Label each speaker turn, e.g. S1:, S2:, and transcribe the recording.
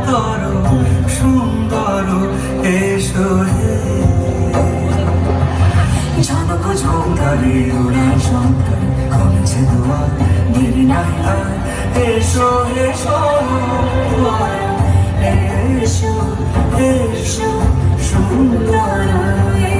S1: মতর সুন্দর এসো হে। ঝনক
S2: ঝঙ্কারে উড়ায় শঙ্কর কমছে দোয়া নির্ণয় এসো এসো এসো এসো, সুন্দর।